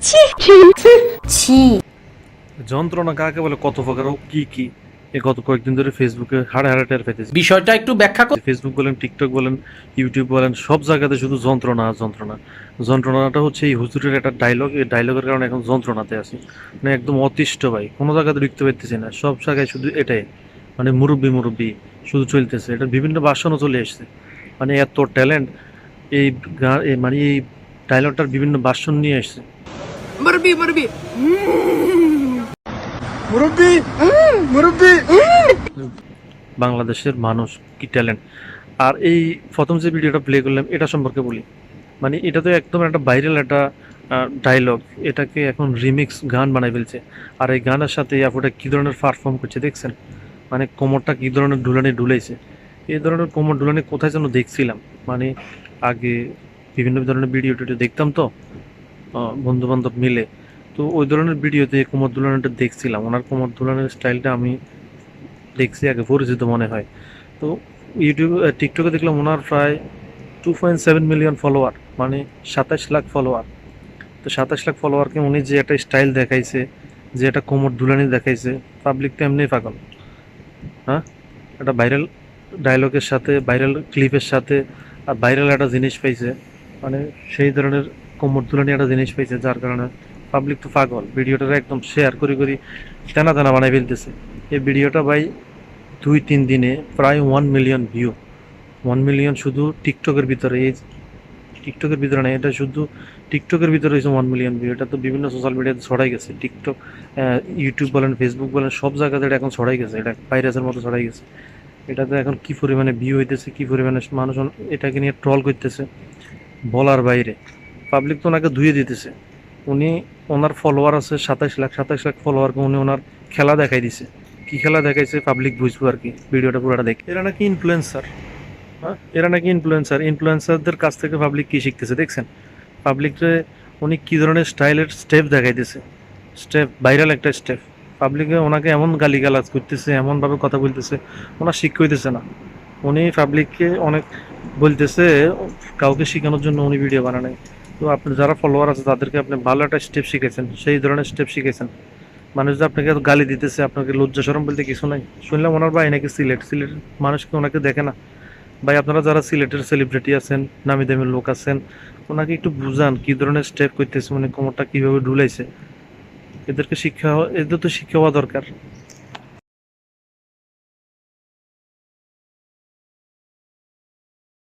ছি যন্ত্রণা কাকে বলে? কত প্রকার ও কি কি? এ গত কয়েকদিন ধরে ফেসবুকে হাড়ে হাড়ে টের পেতেছি। বিষয়টা একটু ব্যাখ্যা কর। ফেসবুক বলেন টিকটক বলেন ইউটিউব বলেন সব জায়গাতে শুধু যন্ত্রণা যন্ত্রণা। যন্ত্রণাটা হচ্ছে এই হুজুরের একটা ডায়লগ এই ডায়লগের কারণে এখন যন্ত্রণাতে আছি। মানে একদম অতিষ্ঠ ভাই কোনো জায়গাতে লিখতে পারতেছি না। সব জায়গায় শুধু এটাই। মানে মুরব্বি মুরব্বি শুধু চলতেছে। এটা বিভিন্ন বাসনও চলে এসছে। মানে এত ট্যালেন্ট এই গা- এই মানে এই ডায়লগটার বিভিন্ন বাসন নিয়ে এসছে। মুরব্বি মুরব্বি। বাংলাদেশের মানুষ কি ট্যালেন্ট? আর এই প্রথম যে ভিডিওটা প্লে করলাম এটা সম্পর্কে বলি। মানে এটা তো একদম একটা ভাইরাল একটা ডায়লগ এটাকে এখন রিমিক্স গান বানাই ফেলছে। আর এই গানের সাথে আপুটা কী ধরনের পারফর্ম করছে দেখছেন? মানে কোমরটা কী ধরনের ডুলানি ডুলাইছে এই ধরনের কোমর ডুলানি কোথায় যেন দেখছিলাম। মানে আগে বিভিন্ন ধরনের ভিডিও টিডিও দেখতাম তো বন্ধু বান্ধব মিলে। তো ওই ধরনের ভিডিওতে কোমর দুলানিটা দেখছিলাম। ওনার কোমর দুলানের স্টাইলটা আমি দেখছি আগে, পরিচিত মনে হয়। তো ইউটিউব টিকটকে দেখলাম ওনার প্রায় two point seven million follower মানে সাতাশ লাখ ফলোয়ার তো সাতাশ লাখ ফলোয়ারকে উনি যে একটা স্টাইল দেখাইছে, যে একটা কোমর দুলানি দেখাইছে পাবলিক তো এমনি পাগল। হ্যাঁ? একটা ভাইরাল ডায়লগের সাথে ভাইরাল ক্লিপের সাথে, আর ভাইরাল একটা জিনিস পাইছে। মানে সেই ধরনের কোমর দুলানি একটা জিনিস পেয়েছে যার কারণে পাবলিক তো পাগল। ভিডিওটা একদম শেয়ার করি করি টানা টানা বানাই ফেলতেছে। এই ভিডিওটা ভাই দুই তিন দিনে প্রায় one million view one million শুধু টিকটকের ভিতরে। এই টিকটকের ভিতরে না, এটা শুধু টিকটকের ভিতরে হয়েছে ওয়ান মিলিয়ন ভিউ এটা তো বিভিন্ন সোশ্যাল মিডিয়াতে ছড়াই গেছে। টিকটক ইউটিউব বলেন ফেসবুক বলেন, সব জায়গাতে এটা এখন ছড়াই গেছে। এটা ভাইরাসের মতো ছড়াই গেছে। এটাতে এখন কি পরিমাণে ভিউ হইতেছে, কি পরিমাণে মানুষ এটাকে নিয়ে ট্রল করতেছে। বলার বাইরে। পাবলিক তো ওনাকে ধুয়ে দিতেছে। উনি ওনার ফলোয়ার আছে সাতাইশ লাখ সাতাইশ লাখ ফলোয়ারকে উনি ওনার খেলা দেখাই দিছে। কি খেলা দেখাইছে পাবলিক বুঝব আর কি ভিডিওটা পুরোটা দেখে। এরা নাকি ইনফ্লুয়েন্সার হ্যাঁ? এরা নাকি ইনফ্লুয়েন্সার ইনফ্লুয়েন্সারদের কাছ থেকে পাবলিক কী শিখতেছে দেখছেন? পাবলিকরে উনি কী ধরনের স্টাইলের স্টেপ দেখাইতেছে? স্টেপ ভাইরাল একটা স্টেপ পাবলিকে ওনাকে এমন গালিগালাজ করতেছে এমনভাবে কথা বলতেছে ওনার শিক্ষা হইতেছে না। উনি পাবলিককে অনেক বলতেছে, কাউকে শেখানোর জন্য উনি ভিডিও বানায় তো আপনি যারা ফলোয়ার আছে, তাদেরকে আপনি ভালো একটা স্টেপ শিখেছেন সেই ধরনের স্টেপ শিখেছেন মানুষ যে আপনাকে গালি দিতেছে, আপনাকে লজ্জা সরম বলতে কিছু নাই। শুনলাম ওনার ভাই নাকি সিলেট, সিলেটের মানুষকে ওনাকে দেখে না। ভাই, আপনারা যারা সিলেটের সেলিব্রিটি আছেন, নামি দামি লোক আছেন, ওনাকে একটু বুঝান, কি ধরনের স্টেপ করতেছে মানে কোমরটা কীভাবে ঢুলাইছে। এদেরকে শিক্ষা, এদের তো শিক্ষা হওয়া দরকার।